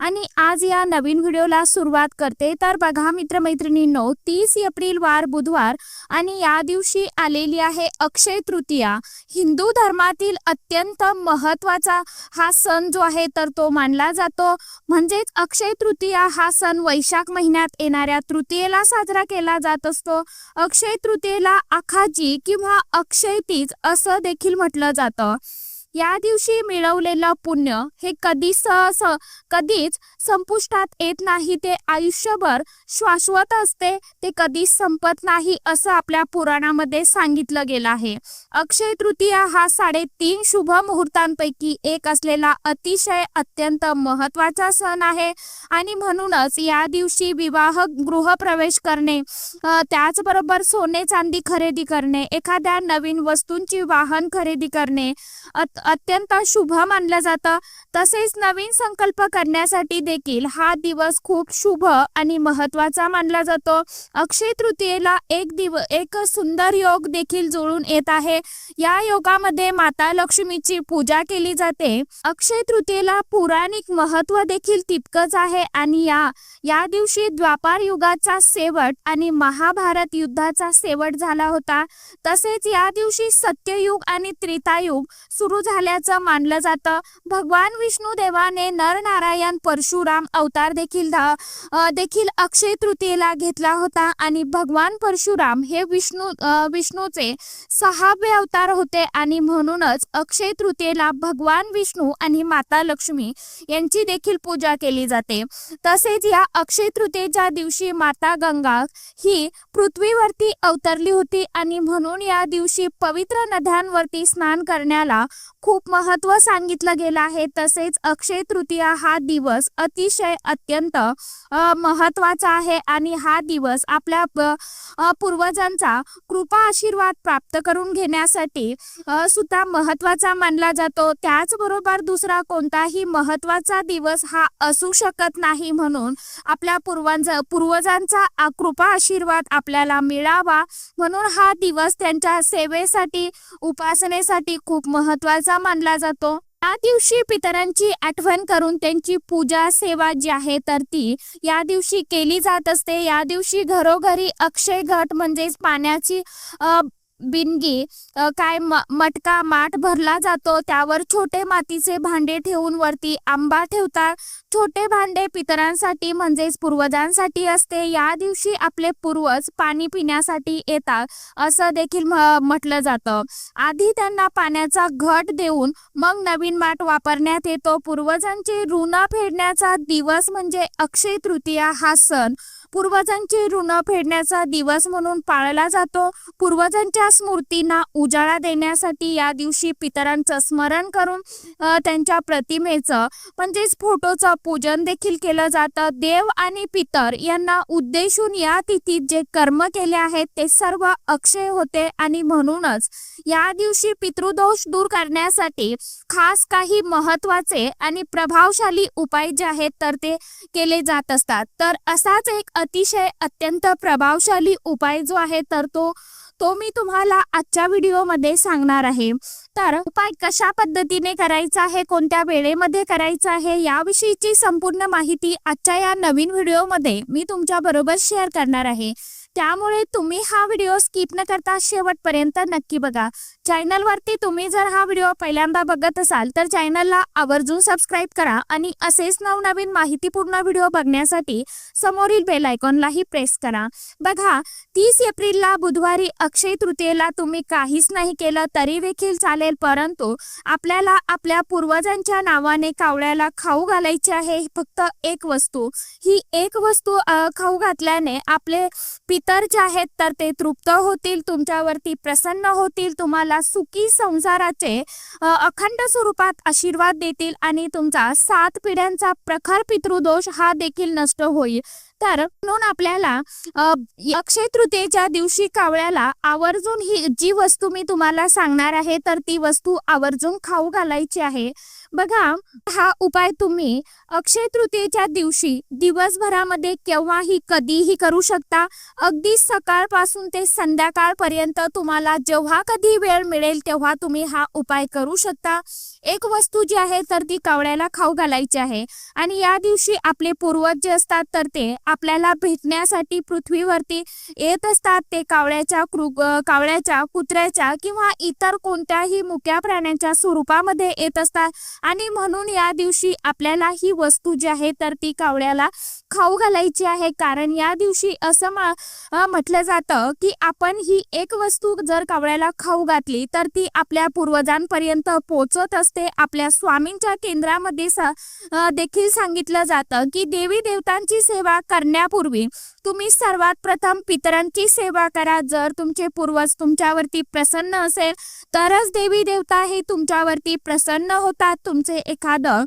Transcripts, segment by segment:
आणि आज या नवीन व्हिडिओला सुरुवात करते. तर बघा मित्रमैत्रिणींनो तीस एप्रिल वार बुधवार आणि या दिवशी आलेली आहे अक्षय तृतीया. हिंदू धर्मातील अत्यंत महत्त्वाचा हा सण जो आहे तर तो मानला जातो. म्हणजेच अक्षय तृतीया हा सण वैशाख महिन्यात येणाऱ्या तृतीयेला साजरा केला जात असतो. अक्षय तृतीयेला आखाजी किंवा अक्षय तीज असं देखील म्हटलं जातं. या दिवशी मिळवलेलं पुण्य हे कधी सहस कधीच संपुष्टात येत नाही. ते आयुष्यभर शाश्वत असते ते कधीच संपत नाही असं आपल्या पुराणामध्ये सांगितलं गेलं आहे. अक्षय तृतीया हा साडेतीन शुभ मुहूर्तांपैकी एक असलेला अतिशय अत्यंत महत्त्वाचा सण आहे. आणि म्हणूनच या दिवशी विवाह गृहप्रवेश करणे त्याचबरोबर सोने चांदी खरेदी करणे एखाद्या नवीन वस्तूंची वाहन खरेदी करणे अत- अत्यंत शुभ मानलं जातं. तसेच नवीन संकल्प करण्यासाठी देखील हा दिवस खूप शुभ आणि महत्त्वाचा मानला जातो. अक्षय तृतीयेला एक दिव एक सुंदर योग देखील जुळून येत आहे. या योगामध्ये माता लक्ष्मीची पूजा केली जाते. अक्षय तृतीयेला पौराणिक महत्त्व देखील तितकंच आहे आणि या या दिवशी द्वापार युगाचा शेवट आणि महाभारत युद्धाचा शेवट झाला होता. तसेच या दिवशी सत्ययुग आणि त्रेतायुग सुरू झाल्याचं मानलं जातं. भगवान विष्णू देवाने नरनारायण परशुराम अवतार देखील देखील अक्षय तृतीयेला घेतला होता आणि भगवान परशुराम हे विष्णू विष्णूचे सहावे अवतार होते आणि म्हणूनच अक्षय तृतीयेला भगवान विष्णू आणि माता लक्ष्मी यांची देखील पूजा केली जाते. तसेच या अक्षय तृतीयेच्या दिवशी माता गंगा ही पृथ्वीवरती अवतरली होती आणि म्हणून या दिवशी पवित्र नद्यांवरती स्नान करण्याला खूप महत्त्व सांगितलं गेलं आहे. तसेच अक्षय तृतीया हा दिवस अतिशय अत्यंत महत्त्वाचा आहे आणि हा दिवस आपल्या पूर्वजांचा कृपा आशीर्वाद प्राप्त करून घेण्यासाठी सुद्धा महत्त्वाचा मानला जातो. त्याचबरोबर दुसरा कोणताही महत्त्वाचा दिवस हा असू शकत नाही म्हणून आपल्या पूर्वांचा पूर्वजांचा कृपा आशीर्वाद आपल्याला मिळावा म्हणून हा दिवस त्यांच्या सेवेसाठी उपासनेसाठी खूप महत्त्वाचा मानला जातो. या दिवशी पितरांची आठवण करून त्यांची पूजा सेवा जी आहे तर ती या दिवशी केली जात असते. या दिवशी घरोघरी अक्षय घट म्हणजेच पाण्याची बिनगी काय मटका माठ भरला जातो त्यावर छोटे मातीचे भांडे ठेवून वरती आंबा ठेवतात. छोटे भांडे पितरांसाठी म्हणजेच पूर्वजांसाठी असते. या दिवशी आपले पूर्वज पाणी पिण्यासाठी येतात असं देखील म्हटलं जातं. आधी त्यांना पाण्याचा घट देऊन मग नवीन माठ वापरण्यात येतो. पूर्वजांची ऋण फेडण्याचा दिवस म्हणजे अक्षय तृतीया हा सण. पूर्वजांचे ऋण फेडण्याचा दिवस म्हणून पाळला जातो. पूर्वजांच्या स्मृतींना उजाळा देण्यासाठी या दिवशी पितरांचं स्मरण करून त्यांच्या प्रतिमेचं म्हणजेच फोटोचं पूजन देखील केलं जातं. देव आणि पितर यांना उद्देशून या तिथीत जे कर्म केले आहेत ते सर्व अक्षय होते आणि म्हणूनच या दिवशी पितृदोष दूर करण्यासाठी खास काही महत्त्वाचे आणि प्रभावशाली उपाय जे आहेत तर ते केले जात असतात. तर असाच एक अतिशय अत्यंत प्रभावशाली उपाय जो आहे तर तो तो मी तुम्हाला आजच्या व्हिडिओमध्ये सांगणार आहे. तर उपाय कशा पद्धतीने करायचा आहे कोणत्या वेळेमध्ये करायचा आहे याविषयीची संपूर्ण माहिती आजच्या या नवीन व्हिडिओमध्ये मी तुमच्या बरोबर शेअर करणार आहे. त्यामुळे तुम्ही हा व्हिडिओ स्किप न करता शेवटपर्यंत नक्की बघा. चॅनलवरती तुम्ही जर हा व्हिडिओ पहिल्यांदा बघत असाल तर चॅनलला आवर्जून सबस्क्राईब करा आणि असेच नवनवीन माहितीपूर्ण व्हिडिओ बघण्यासाठी समोरील बेल आयकॉनलाही प्रेस करा. बघा तीस एप्रिलला बुधवारी अक्षय तृतीयेला तुम्ही काहीच नाही केलं तरी देखील चालेल परंतु आपल्याला आपल्या पूर्वजांच्या नावाने कावळ्याला खाऊ घालायची आहे फक्त एक वस्तू. ही एक वस्तू खाऊ घातल्याने आपले पितर जे आहेत तर ते तृप्त होतील तुमच्यावरती प्रसन्न होतील तुम्हाला सुखी संसाराचे अखंड स्वरूपात आशीर्वाद देतील आणि तुमचा सात पिढ्यांचा प्रखर पितृदोष हा देखील नष्ट होईल. तर म्हणून आपल्याला अक्षय तृतीयेच्या दिवशी कावळ्याला आवर्जून ही जी वस्तू मी तुम्हाला सांगणार आहे तर ती वस्तू आवर्जून खाऊ घालायची आहे. बघा हा उपाय तुम्ही अक्षय तृतीयेच्या दिवशी दिवसभरामध्ये केव्हाही कधीही करू शकता. अगदी सकाळपासून ते संध्याकाळपर्यंत तुम्हाला जेव्हा कधी वेळ मिळेल तेव्हा तुम्ही हा उपाय करू शकता. एक वस्तू जी आहे तर ती कावळ्याला खाऊ घालायची आहे. आणि या दिवशी आपले पूर्वज जे असतात तर ते आपल्याला भेटण्यासाठी पृथ्वीवरती येत असतात. ते कावळ्याच्या कृग कावळ्याच्या कुत्र्याच्या किंवा इतर कोणत्याही मुक्या प्राण्यांच्या स्वरूपामध्ये येत असतात. आणि म्हणून या दिवशी आपल्याला ही वस्तू जी आहे तर ती कावळ्याला खाऊ घालायची आहे. कारण या दिवशी असं म्हटलं जातं की आपण ही एक वस्तू जर कावळ्याला खाऊ घातली तर ती आपल्या पूर्वजांपर्यंत पोहोचत असते. आपल्या स्वामींच्या केंद्रामध्ये सा- देखील सांगितलं जातं की देवी देवतांची सेवा करण्यापूर्वी तुम्ही सर्वात प्रथम पितरांची सेवा करा. जर तुमचे पूर्वज तुमच्यावरती प्रसन्न असेल तरच देवी देवता हे तुमच्यावरती प्रसन्न होतात. तुमचे एखादं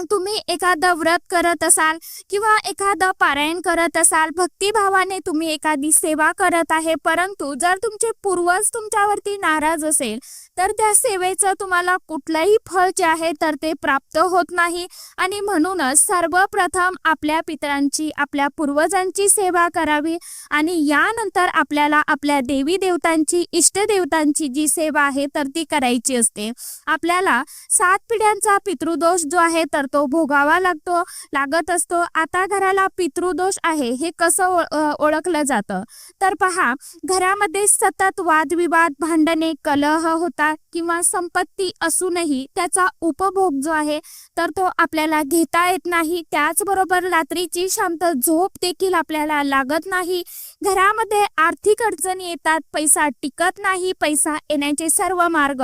तुम्ही एखादं व्रत करत असाल किंवा एखादं पारायण करत असाल भक्तिभावाने तुम्ही एखादी सेवा करत आहे परंतु जर तुमचे पूर्वज तुमच्यावरती नाराज असेल तर त्या सेवेचं तुम्हाला कुठलंही फळ जे आहे तर ते प्राप्त होत नाही. आणि म्हणूनच सर्वप्रथम आपल्या पितरांची आपल्या पूर्वजांची सेवा करावी. आणि यानंतर आपल्याला आपल्या देवी देवतांची इष्टदेवतांची जी सेवा आहे तर ती करायची असते. आपल्याला सात पिढ्यांचा पितृदोष जो आहे तर तो भोगावा लागतो लागत असतो. आता घराला पितृदोष आहे हे कसं ओळखलं जातं? तर पहा घरामध्ये सतत वादविवाद भांडणे कलह होता होतात किंवा संपत्ती असूनही त्याचा उपभोग जो आहे तर तो आपल्याला घेता येत नाही. त्याचबरोबर रात्रीची शांत झोप देखील आपल्याला लागत नाही. घरामध्ये आर्थिक अडचणी येतात पैसा टिकत नाही पैसा येण्याचे सर्व मार्ग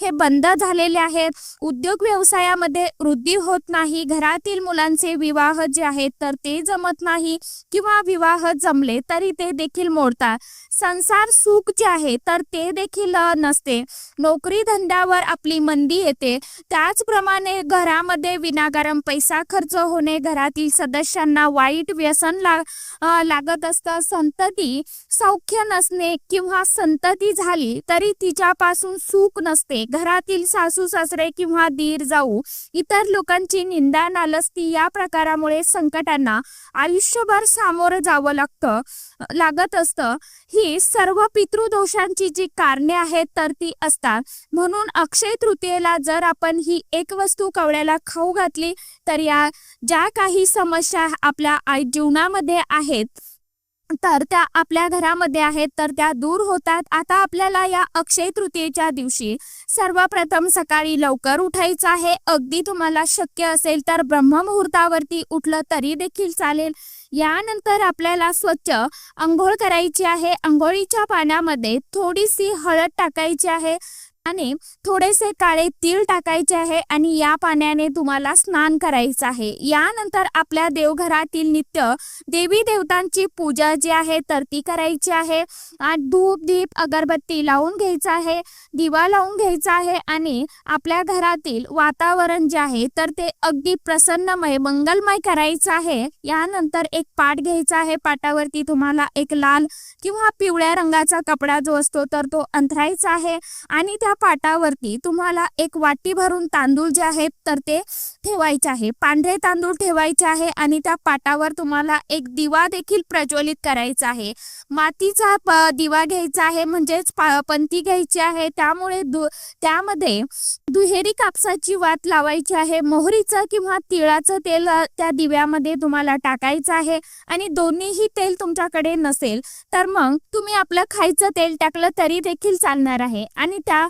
हे बंद झालेले आहेत. उद्योग व्यवसायामध्ये वृद्धी होत नाही. घरातील मुलांचे विवाह जे आहेत तर ते जमत नाही किंवा विवाह जमले तरी ते देखील मोडतात. संसार सुख जे आहे तर ते देखील नसते. नोकरी धंद्यावर आपली मंदी येते. त्याचप्रमाणे घरामध्ये विनाकारण पैसा खर्च होणे घरातील सदस्यांना वाईट व्यसन ला लागत असतं. संतती सौख्य नसणे किंवा संतती झाली तरी तिच्यापासून सुख नसते. घरातील सासू सासरे किंवा दीर जाऊ इतर लोकांची निंदा नालस्ती या प्रकारामुळे संकटांना आयुष्यभर सामोरं जावं लागतं लागत असतं. ही सर्व पितृदोषांची जी कारणे आहेत तर ती असतात. म्हणून अक्षय तृतीयेला जर आपण ही एक वस्तू कवड्याला खाऊ घातली तर या ज्या काही समस्या आपल्या आई जीवनामध्ये आहेत तर त्या आपल्या घरामध्ये आहेत तर त्या दूर होतात. आता आपल्याला या अक्षय तृतीयेच्या दिवशी सर्वप्रथम सकाळी लवकर उठायचं आहे. अगदी तुम्हाला शक्य असेल तर ब्रह्ममुहूर्तावरती उठलं तरी देखील चालेल. यानंतर आपल्याला स्वच्छ आंघोळ करायची आहे. आंघोळीच्या पाण्यामध्ये थोडीशी हळद टाकायची आहे. आणि थोडेसे काळे तीळ टाकायचे आहे आणि या पाण्याने तुम्हाला स्नान करायचं आहे. यानंतर आपल्या देवघरातील नित्य देवी देवतांची पूजा जी आहे तर ती करायची आहे. धूप दीप अगरबत्ती लावून घ्यायचं आहे दिवा लावून घ्यायचा आहे आणि आपल्या घरातील वातावरण जे आहे तर ते अगदी प्रसन्नमय मंगलमय करायचं आहे. यानंतर एक पाट घ्यायचा आहे. पाटावरती तुम्हाला एक लाल किंवा पिवळ्या रंगाचा कपडा जो असतो तर तो अंथरायचा आहे. आणि त्या पाटावरती तुम्हाला एक वाटी भरून तांदूळ जे आहेत तर ते ठेवायचे आहे. पांढरे तांदूळ ठेवायचे आहे आणि त्या पाटावर तुम्हाला एक दिवा देखील प्रज्वलित करायचा आहे. मातीचा दिवा घ्यायचा आहे म्हणजेच पंती घ्यायची आहे. त्यामुळे त्यामध्ये दुहेरी कापसाची वात लावायची आहे. मोहरीचं किंवा तिळाचं तेल त्या दिव्यामध्ये तुम्हाला टाकायचं आहे आणि दोन्हीही तेल तुमच्याकडे नसेल तर मग तुम्ही आपलं खायचं तेल टाकलं तरी देखील चालणार आहे. आणि त्या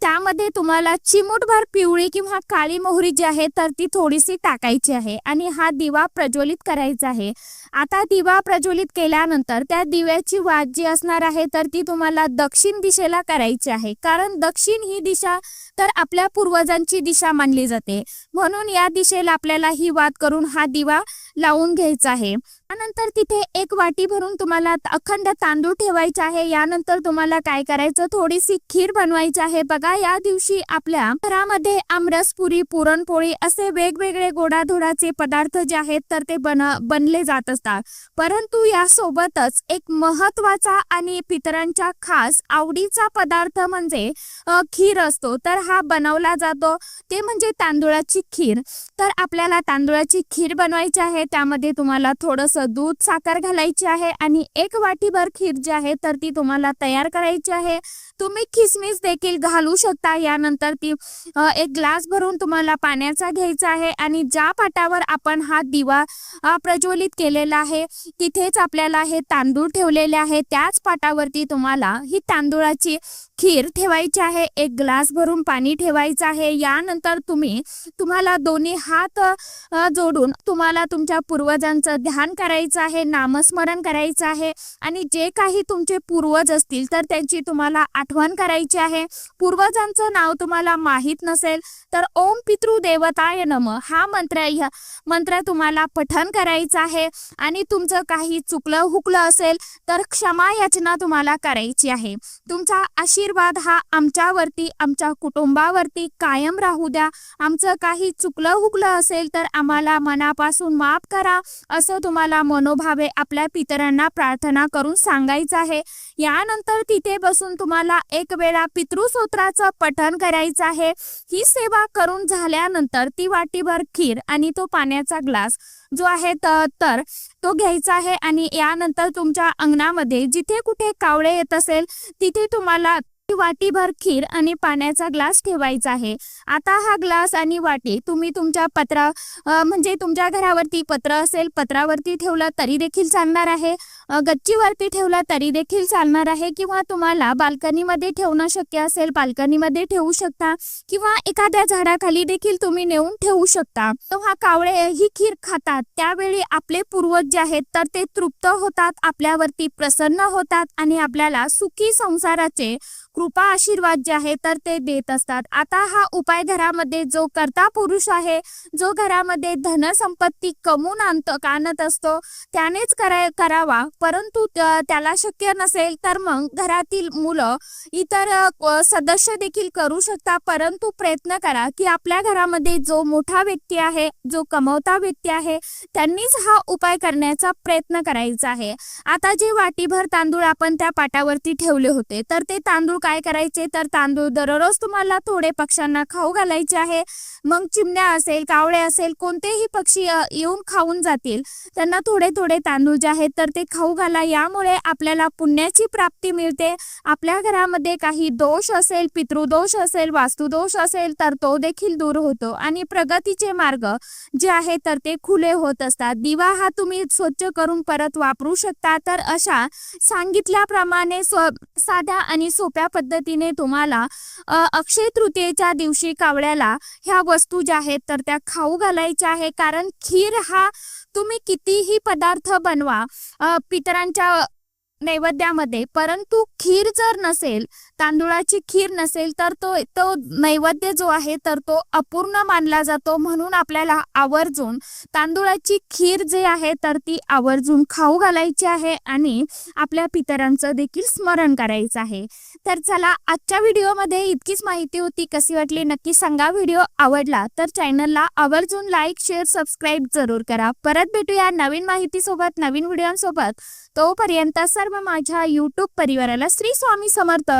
त्यामध्ये तुम्हाला चिमूटभर पिवळी किंवा काळी मोहरी जी आहे तर ती थोडीशी टाकायची आहे आणि हा दिवा प्रज्वलित करायचा आहे. आता दिवा प्रज्वलित केल्यानंतर त्या दिव्याची वात जी असणार आहे तर ती तुम्हाला दक्षिण दिशेला करायची आहे. कारण दक्षिण ही दिशा तर आपल्या आपल्या पूर्वजांची दिशा मानली जाते. म्हणून या दिशेला आपल्याला ही वाद करून हा दिवा लावून घ्यायचा आहे. त्यानंतर तिथे एक वाटी भरून तुम्हाला अखंड तांदूळ ठेवायचे आहे. यानंतर तुम्हाला काय करायचं? थोडीशी खीर बनवायची आहे. बघा या दिवशी आपल्या घरामध्ये आमरसपुरी पुरणपोळी असे वेगवेगळे गोडाधोडाचे पदार्थ जे आहेत तर ते बन बनले जात असतात. परंतु यासोबतच एक महत्त्वाचा आणि पितरांच्या खास आवडीचा पदार्थ म्हणजे खीर असतो. तर हा बनवला जातो. ते म्हणजे तांदूळाची खीर. तर आपल्याला तांदुळाची खीर बनवायची आहे. त्यामध्ये तुम्हाला थोडंसं दूध साखर घालायची आहे आणि एक वाटीभर खीर जी आहे तर ती तुम्हाला तयार करायची आहे. तुम्ही खिसमिस देखील घालू शकता. यानंतर ती एक ग्लास भरून तुम्हाला पाण्याचा घ्यायचा आहे आणि ज्या पाटावर आपण हा दिवा प्रज्वलित केलेला आहे तिथेच आपल्याला हे तांदूळ ठेवलेले आहे. त्याच पाटावरती तुम्हाला ही तांदूळाची खीर ठेवायची आहे. एक ग्लास भरून पाणी ठेवायचं आहे. यानंतर तुम्ही तुम्हाला दोन्ही हात जोडून तुम्हाला तुमच्या पूर्वजांचं ध्यान करायचं आहे नामस्मरण करायचं आहे. आणि जे काही तुमचे पूर्वज असतील तर त्यांची तुम्हाला आठवण करायची आहे. पूर्वजांचं नाव तुम्हाला माहीत नसेल तर ओम पितृ देवताय नम. हा मंत्र मंत्र तुम्हाला पठन करायचं आहे. आणि तुमचं काही चुकलं हुकलं असेल तर क्षमा याचना तुम्हाला करायची आहे. तुमचा आशीर्वाद हा आमच्यावरती आमच्या कुटुंबावरती कायम राहू द्या. आमचं काही चुकलं हुकलं असेल तर आम्हाला मनापासून माफ करा. असं तुम्हाला मनोभावे आपल्या पितरांना प्रार्थना करून सांगायचं आहे. यानंतर तिथे बसून तुम्हाला एक वेळा पितृसूत्राचं पठण करायचं आहे. ही सेवा करून झाल्यानंतर ती वाटीभर खीर आणि तो पाण्याचा ग्लास जो आहे तर तो घ्यायचा आहे आणि यानंतर तुमच्या अंगणामध्ये जिथे कुठे कावळे येत असेल तिथे तुम्हाला ती वाटीभर खीर आणि पाण्याचा ग्लास ठेवायचा आहे. आता हा ग्लास आणि वाटी तुम्ही तुमच्या पत्रा म्हणजे तुमच्या घरावरती पत्र असेल पत्रावरती ठेवलं तरी देखील चालणार आहे. गच्चीवरती ठेवला तरी देखील चालणार आहे किंवा तुम्हाला बाल्कनीमध्ये ठेवणं शक्य असेल बाल्कनीमध्ये ठेवू शकता किंवा एखाद्या झाडाखाली देखील तुम्ही नेऊन ठेवू शकता. तेव्हा कावळे ही खीर खातात. त्यावेळी आपले पूर्वज जे आहेत तर ते तृप्त होतात आपल्यावरती प्रसन्न होतात आणि आपल्याला सुखी संसाराचे कृपा आशीर्वाद जे आहे तर ते देत असतात. आता हा उपाय घरामध्ये जो करता पुरुष आहे जो घरामध्ये धनसंपत्ती कमवून आणतो आणत असतो त्यानेच कराय करावा. परंतु त्याला शक्य नसेल तर मग घरातील मुलं इतर सदस्य देखील करू शकता. परंतु प्रयत्न करा की आपल्या घरामध्ये जो मोठा व्यक्ती आहे जो कमवता व्यक्ती आहे त्यांनीच हा उपाय करण्याचा प्रयत्न करायचा आहे. आता जे वाटीभर तांदूळ आपण त्या पाटावरती ठेवले होते तर ते तांदूळ काय करायचे? तर तांदूळ दररोज तुम्हाला थोडे पक्ष्यांना खाऊ घालायचे आहे. मग चिमण्या असेल कावळे असेल कोणतेही पक्षी येऊन खाऊन जातील. त्यांना थोडे थोडे तांदूळ जे आहेत तर ते खाऊ खाऊ घाला. यामुळे आपल्याला पुण्याची प्राप्ती मिळते. आपल्या घरामध्ये काही दोष असेल पितृदोष असेल वास्तुदोष असेल तर तो देखील दूर होतो. आणि प्रगतीचे मार्ग जे आहे तर ते खुले होत असतात. दिवा हा तुम्ही स्वच्छ करून परत वापरू शकता. तर अशा सांगितल्याप्रमाणे स्व साध्या आणि सोप्या पद्धतीने तुम्हाला अक्षय तृतीयेच्या दिवशी कावळ्याला ह्या वस्तू ज्या आहेत तर त्या खाऊ घालायच्या आहे कारण खीर हा तुम्ही कितीही पदार्थ बनवा पितरांच्या नैवेद्यामध्ये परंतु खीर जर नसेल तांदुळाची खीर नसेल तर तो तो नैवेद्य जो आहे तर तो अपूर्ण मानला जातो म्हणून आपल्याला आवर्जून तांदुळाची खीर जे आहे तर ती आवर्जून खाऊ घालायची आहे आणि आपल्या पितरांचं देखील स्मरण करायचं आहे. तर चला आजच्या व्हिडिओमध्ये इतकीच माहिती होती. कशी वाटली नक्की सांगा. व्हिडिओ आवडला तर चॅनलला आवर्जून लाईक शेअर सबस्क्राईब जरूर करा. परत भेटूया नवीन माहितीसोबत नवीन व्हिडिओसोबत. तोपर्यंत सर्व माझ्या यूट्यूब परिवाराला श्री स्वामी समर्थ.